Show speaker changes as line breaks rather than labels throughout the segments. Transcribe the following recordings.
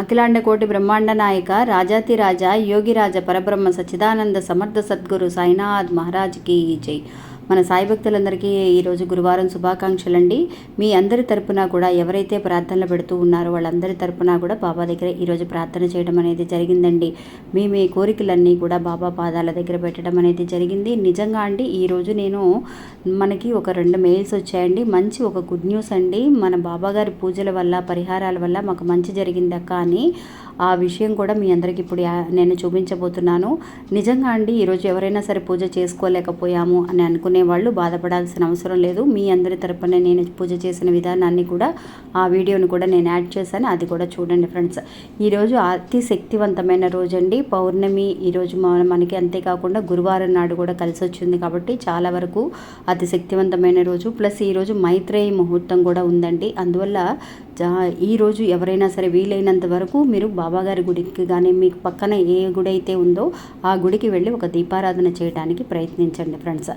అఖిలాండ కోటి బ్రహ్మాండ నాయక రాజాతిరాజ యోగిరాజ పరబ్రహ్మ సచ్చిదానంద సమర్థ సద్గురు సాయినాథ్ మహారాజ్కి జై. మన సాయి భక్తులందరికీ ఈరోజు గురువారం శుభాకాంక్షలు అండి మీ అందరి తరపున కూడా ఎవరైతే ప్రార్థనలు పెడుతూ ఉన్నారో వాళ్ళందరి తరపున కూడా బాబా దగ్గర ఈరోజు ప్రార్థన చేయడం అనేది జరిగిందండి. మీ మీ కోరికలన్నీ కూడా బాబా పాదాల దగ్గర పెట్టడం అనేది జరిగింది. నిజంగా అండి ఈరోజు నేను మనకి ఒక రెండు మెయిల్స్ వచ్చాయండి. మంచి ఒక గుడ్ న్యూస్ అండి. మన బాబాగారి పూజల వల్ల పరిహారాల వల్ల మాకు మంచి జరిగింది అక్క అని. ఆ విషయం కూడా మీ అందరికి ఇప్పుడు నేను చూపించబోతున్నాను. నిజంగా అండి ఈరోజు ఎవరైనా సరే పూజ చేసుకోలేకపోయాము అని అనుకునే వాళ్ళు బాధపడాల్సిన అవసరం లేదు. మీ అందరి తరపున నేను పూజ చేసిన విధానాన్ని కూడా ఆ వీడియోని కూడా నేను యాడ్ చేశాను. అది కూడా చూడండి ఫ్రెండ్స్. ఈరోజు అతి శక్తివంతమైన రోజు అండి. పౌర్ణమి ఈరోజు మన- మనకి అంతేకాకుండా గురువారం నాడు కూడా కలిసి వచ్చింది కాబట్టి చాలా వరకు అతి శక్తివంతమైన రోజు. ప్లస్ ఈరోజు మైత్రేయి ముహూర్తం కూడా ఉందండి. అందువల్ల జా- ఈరోజు ఎవరైనా సరే వీలైనంత వరకు మీరు బాబాగారి గుడికి కానీ మీకు పక్కన ఏ గుడి అయితే ఉందో ఆ గుడికి వెళ్ళి ఒక దీపారాధన చేయడానికి ప్రయత్నించండి ఫ్రెండ్స్.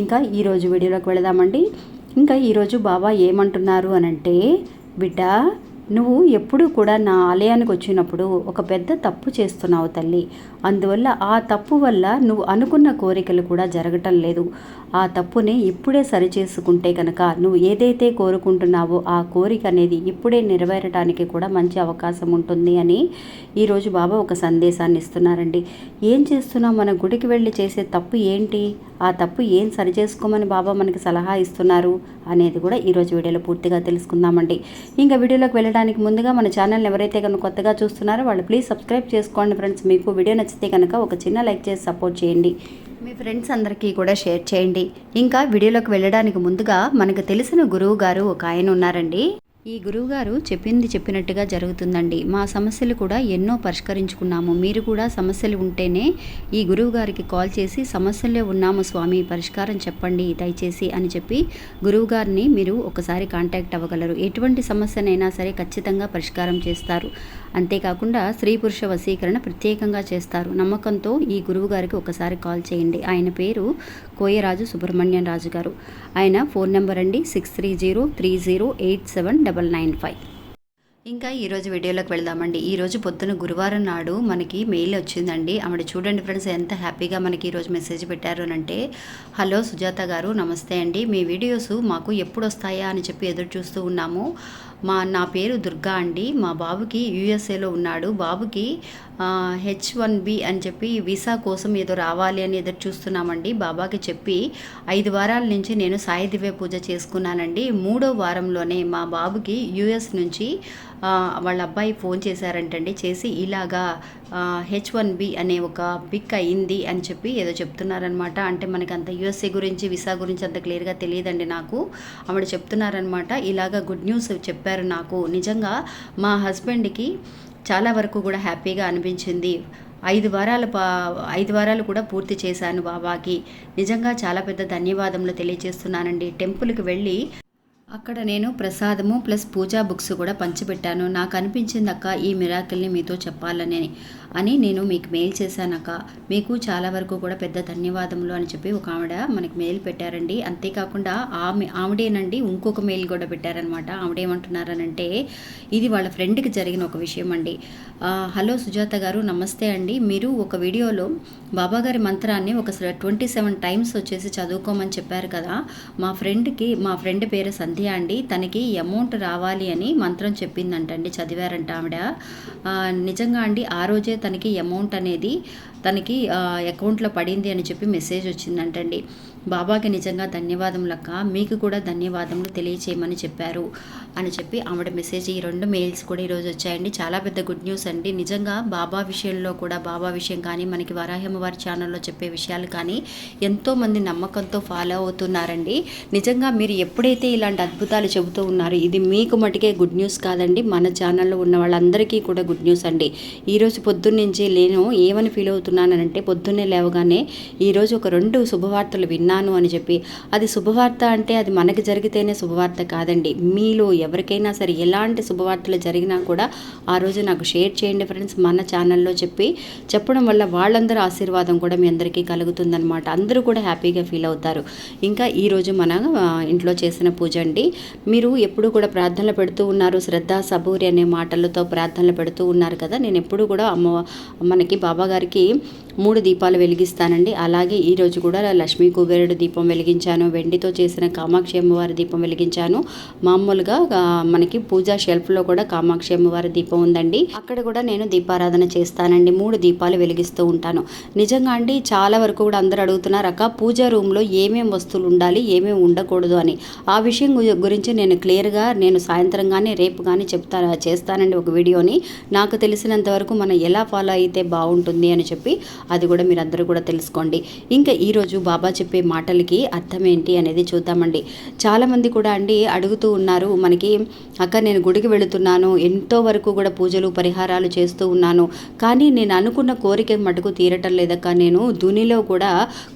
ఇంకా ఈరోజు వీడియోలోకి వెళదామండి. ఇంకా ఈరోజు బాబా ఏమంటున్నారు అని అంటే బిడ్డ నువ్వు ఎప్పుడూ కూడా నా ఆలయానికి వచ్చినప్పుడు ఒక పెద్ద తప్పు చేస్తున్నావు తల్లి. అందువల్ల ఆ తప్పు వల్ల నువ్వు అనుకున్న కోరికలు కూడా జరగటం లేదు. ఆ తప్పుని ఇప్పుడే సరిచేసుకుంటే కనుక నువ్వు ఏదైతే కోరుకుంటున్నావో ఆ కోరిక అనేది ఇప్పుడే నెరవేరడానికి కూడా మంచి అవకాశం ఉంటుంది అని ఈరోజు బాబా ఒక సందేశాన్ని ఇస్తున్నారండి. ఏం చేస్తున్నావు? మన గుడికి వెళ్ళి చేసే తప్పు ఏంటి? ఆ తప్పు ఏం సరిచేసుకోమని బాబా మనకి సలహా ఇస్తున్నారు అనేది కూడా ఈరోజు వీడియోలో పూర్తిగా తెలుసుకుందామండి. ఇంకా వీడియోలోకి వెళ్ళడానికి ముందుగా మన ఛానల్ ఎవరైతే కనుక కొత్తగా చూస్తున్నారో వాళ్ళు ప్లీజ్ సబ్స్క్రైబ్ చేసుకోండి ఫ్రెండ్స్ మీకు వీడియో నచ్చితే కనుక ఒక చిన్న లైక్ చేసి సపోర్ట్ చేయండి. మీ ఫ్రెండ్స్ అందరికీ కూడా షేర్ చేయండి. ఇంకా వీడియోలోకి వెళ్ళడానికి ముందుగా మనకు తెలిసిన గురువు గారు ఒక ఆయన ఉన్నారండి. ఈ గురువుగారు చెప్పింది చెప్పినట్టుగా జరుగుతుందండి. మా సమస్యలు కూడా ఎన్నో పరిష్కరించుకున్నాము. మీరు కూడా సమస్యలు ఉంటేనే ఈ గురువు గారికి కాల్ చేసి సమస్యల్లో ఉన్నాము స్వామి పరిష్కారం చెప్పండి దయచేసి అని చెప్పి గురువుగారిని మీరు ఒకసారి కాంటాక్ట్ అవ్వగలరు. ఎటువంటి సమస్యనైనా సరే ఖచ్చితంగా పరిష్కారం చేస్తారు. అంతేకాకుండా స్త్రీ పురుష వశీకరణ ప్రత్యేకంగా చేస్తారు. నమ్మకంతో ఈ గురువుగారికి ఒకసారి కాల్ చేయండి. ఆయన పేరు కోయరాజు సుబ్రహ్మణ్యం రాజు గారు ఆయన ఫోన్ నెంబర్ అండి. Six three zero three zero eight seven double nine five. ఇంకా ఈరోజు వీడియోలోకి వెళ్దామండి. ఈరోజు పొద్దున గురువారం నాడు మనకి మెయిల్ వచ్చిందండి. ఆవిడ చూడండి ఫ్రెండ్స్ ఎంత హ్యాపీగా మనకి ఈరోజు మెసేజ్ పెట్టారు అంటే హలో సుజాత గారు నమస్తే అండి. మీ వీడియోస్ మాకు ఎప్పుడు వస్తాయా? అని చెప్పి ఎదురు చూస్తూ ఉన్నాము. మా నా పేరు దుర్గా అండి. మా బాబుకి యూఎస్ఏలో ఉన్నాడు. బాబుకి హెచ్ వన్ బి అని చెప్పి వీసా కోసం ఏదో రావాలి అని ఎదురు చూస్తున్నామండి. బాబాకి చెప్పి ఐదు వారాల నుంచి నేను సాయి దివ్య పూజ చేసుకున్నానండి. మూడో వారంలోనే మా బాబుకి యూఎస్ నుంచి వాళ్ళ అబ్బాయి ఫోన్ చేశారంటండి. చేసి ఇలాగా హెచ్ వన్ బి అనే ఒక పిక్ అయింది అని చెప్పి ఏదో చెప్తున్నారనమాట అంటే మనకి అంత యుఎస్ఏ గురించి విసా గురించి అంత క్లియర్గా తెలియదండి నాకు. ఆవిడ చెప్తున్నారనమాట ఇలాగా గుడ్ న్యూస్ చెప్పారు నాకు. నిజంగా మా హస్బెండ్కి చాలా వరకు కూడా హ్యాపీగా అనిపించింది. ఐదు వారాల పా ఐదు వారాలు కూడా పూర్తి చేశాను బాబాకి. నిజంగా చాలా పెద్ద ధన్యవాదములు తెలియజేస్తున్నానండి. టెంపుల్కి వెళ్ళి అక్కడ నేను ప్రసాదము ప్లస్ పూజా బుక్స్ కూడా పంచిపెట్టాను. నాకు అనిపించింది అక్క ఈ మిరాకిల్ని మీతో చెప్పాలని అని నేను మీకు మెయిల్ చేశానక్క మీకు చాలా వరకు కూడా పెద్ద ధన్యవాదములు అని చెప్పి ఒక ఆవిడ మనకి మెయిల్ పెట్టారండి. అంతేకాకుండా ఆమె ఆవిడేనండి ఇంకొక మెయిల్ కూడా పెట్టారనమాట. ఆవిడేమంటున్నారనంటే ఇది వాళ్ళ ఫ్రెండ్కి జరిగిన ఒక విషయం అండి హలో సుజాత గారు నమస్తే అండి. మీరు ఒక వీడియోలో బాబాగారి మంత్రాన్ని ఒక ట్వంటీ సెవెన్ టైమ్స్ వచ్చేసి చదువుకోమని చెప్పారు కదా. మా ఫ్రెండ్కి మా ఫ్రెండ్ పేరు సంధ్య అండి? తనకి అమౌంట్ రావాలి అని మంత్రం చెప్పిందంటండి చదివారంట ఆవిడ. నిజంగా అండి ఆ రోజే తనకి అమౌంట్ అనేది తనకి అకౌంట్లో పడింది అని చెప్పి మెసేజ్ వచ్చిందంటండి. బాబాకి నిజంగా ధన్యవాదములక్క మీకు కూడా ధన్యవాదములు తెలియచేయమని చెప్పారు అని చెప్పి ఆవిడ మెసేజ్ ఈ రెండు మెయిల్స్ కూడా ఈరోజు వచ్చాయండి. చాలా పెద్ద గుడ్ న్యూస్ అండి. నిజంగా బాబా విషయంలో కూడా బాబా విషయం కానీ మనకి వారి ఛానల్లో చెప్పే విషయాలు కానీ ఎంతోమంది నమ్మకంతో ఫాలో అవుతున్నారండి. నిజంగా మీరు ఎప్పుడైతే ఇలాంటి అద్భుతాలు చెబుతూ ఉన్నారు ఇది మీకు మటుకే గుడ్ న్యూస్ కాదండి. మన ఛానల్లో ఉన్న వాళ్ళందరికీ కూడా గుడ్ న్యూస్ అండి. ఈరోజు పొద్దున్నుంచి నేను ఏమని ఫీల్ అవుతున్నానంటే పొద్దున్నే లేవగానే ఈరోజు ఒక రెండు శుభవార్తలు విన్నాను అని చెప్పి. అది శుభవార్త అంటే అది మనకి జరిగితేనే శుభవార్త కాదండి. మీలో ఎవరికైనా సరే ఎలాంటి శుభవార్తలు జరిగినా కూడా ఆ రోజు నాకు షేర్ చేయండి ఫ్రెండ్స్. మన ఛానల్లో చెప్పి చెప్పడం వల్ల వాళ్ళందరూ ఆశీర్వాదం కూడా మీ అందరికీ కలుగుతుందన్నమాట. అందరూ కూడా హ్యాపీగా ఫీల్ అవుతారు. ఇంకా ఈరోజు మన ఇంట్లో చేసిన పూజ అండి. మీరు ఎప్పుడు కూడా ప్రార్థనలు పెడుతూ ఉన్నారు. శ్రద్ధ సబూరి అనే మాటలతో ప్రార్థనలు పెడుతూ ఉన్నారు కదా. నేను ఎప్పుడు కూడా అమ్మ మనకి బాబా గారికి మూడు దీపాలు వెలిగిస్తానండి. అలాగే ఈరోజు కూడా లక్ష్మీ కుబేరుడు దీపం వెలిగించాను వెండితో చేసిన కామాక్షి అమ్మవారి దీపం వెలిగించాను. మామూలుగా మనకి పూజా షెల్ఫ్లో కూడా కామాక్షి అమ్మవారి దీపం ఉందండి. అక్కడ కూడా నేను దీపారాధన చేస్తానండి. మూడు దీపాలు వెలిగిస్తూ ఉంటాను. నిజంగా అండి చాలా వరకు కూడా అందరూ అడుగుతున్నారు అక్క పూజా రూమ్లో ఏమేం వస్తువులు ఉండాలి ఏమేమి ఉండకూడదు అని. ఆ విషయం గురించి నేను క్లియర్గా నేను సాయంత్రం కానీ రేపు కానీ చెప్తా చేస్తానండి ఒక వీడియోని. నాకు తెలిసినంత వరకు మనం ఎలా ఫాలో అయితే బాగుంటుంది అని చెప్పి అది కూడా మీరు అందరూ కూడా తెలుసుకోండి. ఇంకా ఈరోజు బాబా చెప్పే మాటలకి అర్థం ఏంటి అనేది చూద్దామండి. చాలామంది కూడా అండి అడుగుతూ ఉన్నారు మనకి అక్క నేను గుడికి వెళుతున్నాను ఎంతో వరకు కూడా పూజలు పరిహారాలు చేస్తూ ఉన్నాను. కానీ నేను అనుకున్న కోరిక మటుకు తీరటం లేదక్క. నేను దునిలో కూడా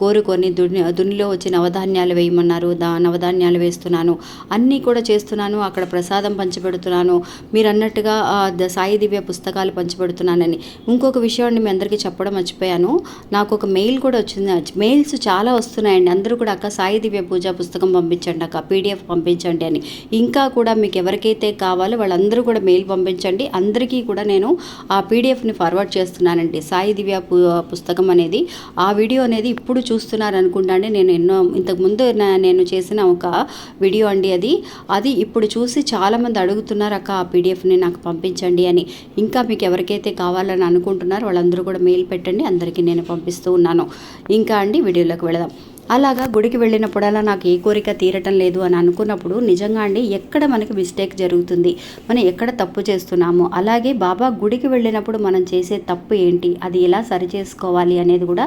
కోరుకొని దుని దునిలో వచ్చి నవధాన్యాలు వేయమన్నారు దా నవధాన్యాలు వేస్తున్నాను. అన్నీ కూడా చేస్తున్నాను అక్కడ ప్రసాదం పంచిపెడుతున్నాను. మీరు అన్నట్టుగా ద సాయి దివ్య పుస్తకాలు పంచిపెడుతున్నానని. ఇంకొక విషయం అండి మీ అందరికీ చెప్పడం మర్చిపోయాను. నాకు ఒక మెయిల్ కూడా వచ్చింది. మెయిల్స్ చాలా వస్తున్నాయండి. అందరూ కూడా అక్క సాయి దివ్య పూజ పుస్తకం పంపించండి అక్క పీడిఎఫ్ పంపించండి అని. ఇంకా కూడా మీకు ఎవరికైతే కావాలో వాళ్ళందరూ కూడా మెయిల్ పంపించండి. అందరికీ కూడా నేను ఆ పీడిఎఫ్ని ఫార్వర్డ్ చేస్తున్నానండి. సాయి దివ్య పు- పుస్తకం అనేది. ఆ వీడియో అనేది ఇప్పుడు చూస్తున్నారు అనుకుంటా అండి. నేను ఎన్నో ఇంతకుముందు నేను చేసిన ఒక వీడియో అండి అది. అది ఇప్పుడు చూసి చాలామంది అడుగుతున్నారు అక్క ఆ పీడిఎఫ్ని నాకు పంపించండి అని. ఇంకా మీకు ఎవరికైతే కావాలని అనుకుంటున్నారో వాళ్ళందరూ కూడా మెయిల్ పెట్టండి. అందరికీ నేను పంపిస్తూ ఉన్నాను. ఇంకా అండి వీడియోలోకి వెళదాం. అలాగా గుడికి వెళ్ళినప్పుడల్లా నాకు ఏ కోరిక తీరటం లేదు అని అనుకున్నప్పుడు నిజంగా అండి ఎక్కడ మనకి మిస్టేక్ జరుగుతుంది? మనం ఎక్కడ తప్పు చేస్తున్నాము? అలాగే బాబా గుడికి వెళ్ళినప్పుడు మనం చేసే తప్పు ఏంటి? అది ఎలా సరి చేసుకోవాలి అనేది కూడా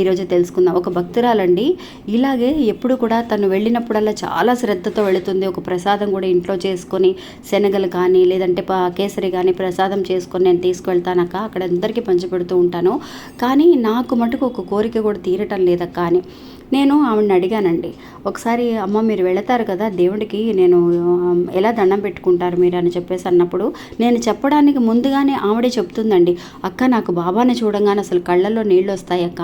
ఈరోజు తెలుసుకుందాం. ఒక భక్తురాలండి. ఇలాగే ఎప్పుడు కూడా తను వెళ్ళినప్పుడల్లా చాలా శ్రద్ధతో వెళుతుంది. ఒక ప్రసాదం కూడా ఇంట్లో చేసుకొని శనగలు కానీ లేదంటే కేసరి కానీ ప్రసాదం చేసుకొని నేను తీసుకువెళ్తానక్క అక్కడ అందరికీ పంచిపెడుతూ ఉంటాను. కానీ నాకు మటుకు ఒక కోరిక కూడా తీరటం లేదక్క అని. నేను నేను ఆవిడని అడిగానండి. ఒకసారి అమ్మ మీరు వెళతారు కదా దేవుడికి నేను ఎలా దండం పెట్టుకుంటారు మీరు? అని చెప్పేసి అన్నప్పుడు నేను చెప్పడానికి ముందుగానే ఆవిడే చెప్తుందండి. అక్క నాకు బాబాని చూడంగానే అసలు కళ్ళల్లో నీళ్ళు వస్తాయి అక్క.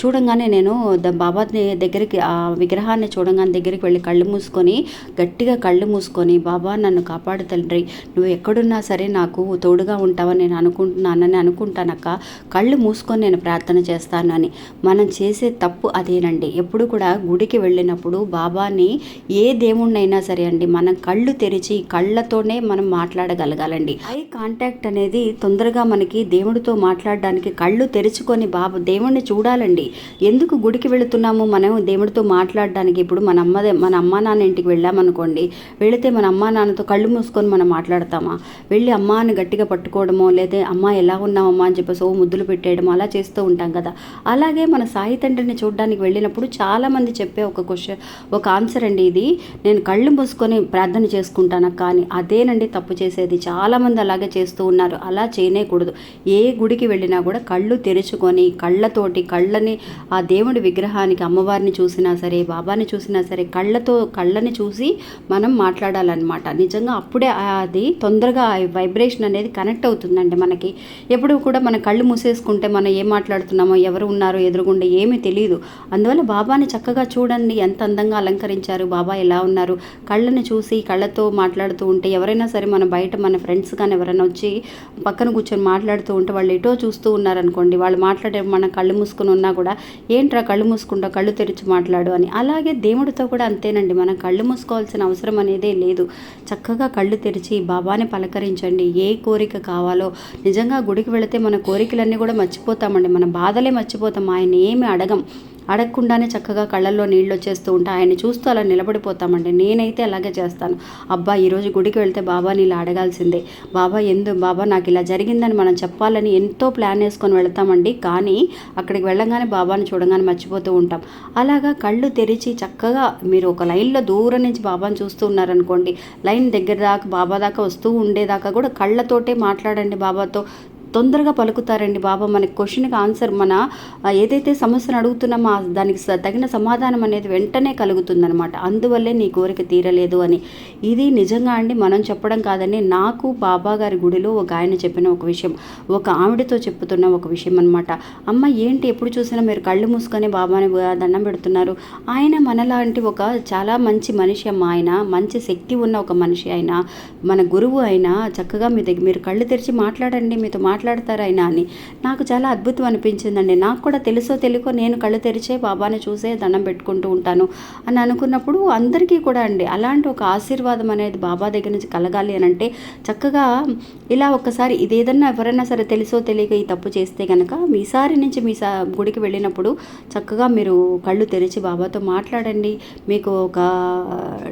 చూడంగానే నేను బాబా దగ్గరికి ఆ విగ్రహాన్ని చూడంగానే దగ్గరికి వెళ్ళి కళ్ళు మూసుకొని గట్టిగా కళ్ళు మూసుకొని బాబా నన్ను కాపాడు తండ్రి. నువ్వు ఎక్కడున్నా సరే నాకు తోడుగా ఉంటావని నేను అనుకుంటున్నానని అనుకుంటానక్క కళ్ళు మూసుకొని నేను ప్రార్థన చేస్తాను అని. మనం చేసే తప్పు అదేనండి. ఎప్పుడు కూడా గుడికి వెళ్ళినప్పుడు బాబాని ఏ దేవుణ్ణైనా సరే అండి మనం కళ్ళు తెరిచి కళ్ళతోనే మనం మాట్లాడగలగాలండి. ఐ కాంటాక్ట్ అనేది తొందరగా మనకి దేవుడితో మాట్లాడడానికి కళ్ళు తెరుచుకొని బాబా దేవుణ్ణి చూడాలండి. ఎందుకు గుడికి వెళుతున్నాము మనం దేవుడితో మాట్లాడడానికి? ఇప్పుడు మన అమ్మ మన అమ్మా నాన్న ఇంటికి వెళ్ళామనుకోండి వెళితే మన అమ్మా నాన్నతో కళ్ళు మూసుకొని మనం మాట్లాడతామా? వెళ్ళి అమ్మ అని గట్టిగా పట్టుకోవడమో లేదా అమ్మ ఎలా ఉన్నామమ్మా అని చెప్పేసి ఓ ముద్దులు పెట్టేయడం అలా చేస్తూ ఉంటాం కదా. అలాగే మన సాయి తండ్రిని చూడడానికి వెళ్ళినప్పుడు చాలామంది చెప్పే ఒక క్వశ్చన్ ఒక ఆన్సర్ అండి ఇది. నేను కళ్ళు మూసుకొని ప్రార్థన చేసుకుంటాను కానీ అదేనండి తప్పు చేసేది. చాలామంది అలాగే చేస్తూ ఉన్నారు. అలా చేయనేకూడదు. ఏ గుడికి వెళ్ళినా కూడా కళ్ళు తెరుచుకొని కళ్ళతోటి కళ్ళని ఆ దేవుడి విగ్రహానికి అమ్మవారిని చూసినా సరే బాబాని చూసినా సరే కళ్ళతో కళ్ళని చూసి మనం మాట్లాడాలన్నమాట. నిజంగా అప్పుడే అది తొందరగా వైబ్రేషన్ అనేది కనెక్ట్ అవుతుందండి మనకి. ఎప్పుడు కూడా మన కళ్ళు మూసేసుకుంటే మనం ఏం మాట్లాడుతున్నామో ఎవరు ఉన్నారో ఎదురుగుండే ఏమీ తెలియదు అందువల్ల బాబాని చక్కగా చూడండి ఎంత అందంగా అలంకరించారు బాబా ఎలా ఉన్నారు. కళ్ళని చూసి కళ్ళతో మాట్లాడుతూ ఉంటే ఎవరైనా సరే మన బయట మన ఫ్రెండ్స్ కానీ ఎవరైనా వచ్చి పక్కన కూర్చొని మాట్లాడుతూ ఉంటే వాళ్ళు ఎటో చూస్తూ ఉన్నారనుకోండి వాళ్ళు మాట్లాడే మన కళ్ళు మూసుకుని ఉన్నా కూడా ఏంట్రా కళ్ళు మూసుకుంటా కళ్ళు తెరిచి మాట్లాడు అని. అలాగే దేవుడితో కూడా అంతేనండి మనం కళ్ళు మూసుకోవాల్సిన అవసరం అనేదే లేదు. చక్కగా కళ్ళు తెరిచి బాబాని పలకరించండి ఏ కోరిక కావాలో. నిజంగా గుడికి వెళితే మన కోరికలన్నీ కూడా మర్చిపోతామండి మన బాధలే మర్చిపోతాం ఆయన ఏమి అడగం. అడగకుండానే చక్కగా కళ్ళల్లో నీళ్ళు వచ్చేస్తూ ఉంటాయి. ఆయన్ని చూస్తూ అలా నిలబడిపోతామండి. నేనైతే అలాగే చేస్తాను. అబ్బా ఈరోజు గుడికి వెళ్తే బాబా ఇలా అడగాల్సిందే. బాబా ఎందు? బాబా నాకు ఇలా జరిగిందని మనం చెప్పాలని ఎంతో ప్లాన్ వేసుకొని వెళ్తామండి. కానీ అక్కడికి వెళ్ళంగానే బాబాని చూడగానే మర్చిపోతూ ఉంటాం. అలాగా కళ్ళు తెరిచి చక్కగా మీరు ఒక లైన్లో దూరం నుంచి బాబాని చూస్తూ ఉన్నారనుకోండి లైన్ దగ్గర దాకా బాబా దాకా వస్తూ ఉండేదాకా కూడా కళ్ళతోటే మాట్లాడండి బాబాతో. తొందరగా పలుకుతారండి బాబా. మన క్వశ్చన్కి ఆన్సర్ మన ఏదైతే సమస్యను అడుగుతున్నామో దానికి స- తగిన సమాధానం అనేది వెంటనే కలుగుతుందనమాట అందువల్లే నీ కోరిక తీరలేదు అని. ఇది నిజంగా అండి మనం చెప్పడం కాదని నాకు బాబా గారి గుడిలో ఒక ఆయన చెప్పిన ఒక విషయం ఒక ఆవిడతో చెప్పుతున్న ఒక విషయం అనమాట అమ్మ ఏంటి ఎప్పుడు చూసినా మీరు కళ్ళు మూసుకొని బాబాని దండం పెడుతున్నారు? ఆయన మనలాంటి ఒక చాలా మంచి మనిషి అమ్మ ఆయన మంచి శక్తి ఉన్న ఒక మనిషి ఆయన మన గురువు అయినా చక్కగా మీ దగ్గర మీరు కళ్ళు తెరిచి మాట్లాడండి మీతో మాట్లాడతారు ఆయన అని. నాకు చాలా అద్భుతం అనిపించిందండి. నాకు కూడా తెలుసో తెలియకో నేను కళ్ళు తెరిచే బాబాని చూసే దండం పెట్టుకుంటూ ఉంటాను అని అనుకున్నప్పుడు అందరికీ కూడా అండి అలాంటి ఒక ఆశీర్వాదం అనేది బాబా దగ్గర నుంచి కలగాలి అని అంటే చక్కగా ఇలా ఒక్కసారి ఇదేదన్నా ఎవరైనా సరే తెలుసో తెలియక ఈ తప్పు చేస్తే కనుక మీసారి నుంచి మీ సా గుడికి వెళ్ళినప్పుడు చక్కగా మీరు కళ్ళు తెరిచి బాబాతో మాట్లాడండి. మీకు ఒక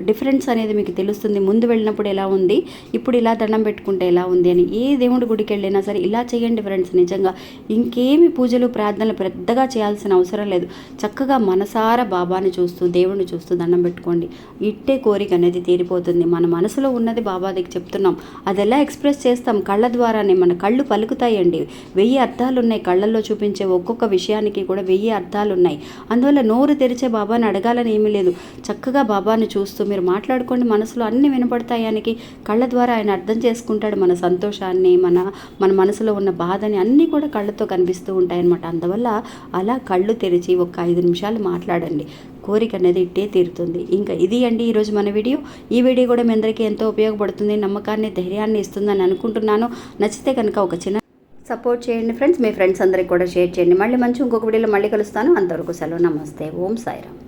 డిఫరెన్స్ అనేది మీకు తెలుస్తుంది. ముందు వెళ్ళినప్పుడు ఎలా ఉంది? ఇప్పుడు ఇలా దండం పెట్టుకుంటే ఎలా ఉంది అని. ఏ దేవుడి గుడికి వెళ్ళినా సరే ఇలా చేయండి ఫ్రెండ్స్ నిజంగా ఇంకేమి పూజలు ప్రార్థనలు పెద్దగా చేయాల్సిన అవసరం లేదు. చక్కగా మనసారా బాబాని చూస్తూ దేవుడిని చూస్తూ దండం పెట్టుకోండి. ఇట్టే కోరిక అనేది తీరిపోతుంది. మన మనసులో ఉన్నది బాబా దగ్గర చెప్తున్నాం. అది ఎలా ఎక్స్ప్రెస్ చేస్తాం? కళ్ళ ద్వారానే మన కళ్ళు పలుకుతాయండి. వెయ్యి అర్థాలు ఉన్నాయి కళ్ళల్లో చూపించే ఒక్కొక్క విషయానికి కూడా వెయ్యి అర్థాలు ఉన్నాయి అందువల్ల నోరు తెరిచే బాబాని అడగాలని ఏమీ లేదు. చక్కగా బాబాని చూస్తూ మీరు మాట్లాడుకోండి. మనసులో అన్ని వినపడతాయానికి కళ్ళ ద్వారా ఆయన అర్థం చేసుకుంటాడు. మన సంతోషాన్ని మన మన మనసులో మనసులో ఉన్న బాధని అన్నీ కూడా కళ్ళతో కనిపిస్తూ ఉంటాయన్నమాట. అందువల్ల అలా కళ్ళు తెరిచి ఒక ఐదు నిమిషాలు మాట్లాడండి. కోరిక అనేది ఇట్టే తీరుతుంది. ఇంకా ఇది అండి ఈరోజు మన వీడియో. ఈ వీడియో కూడా మీ అందరికీ ఎంతో ఉపయోగపడుతుంది నమ్మకాన్ని ధైర్యాన్ని ఇస్తుందని అనుకుంటున్నాను. నచ్చితే కనుక ఒక చిన్న సపోర్ట్ చేయండి ఫ్రెండ్స్. మీ ఫ్రెండ్స్ అందరికి కూడా షేర్ చేయండి. మళ్ళీ మంచి ఇంకొక వీడియోలో మళ్ళీ కలుస్తాను. అంతవరకు సెలవు. నమస్తే. ఓం సాయిరామ్.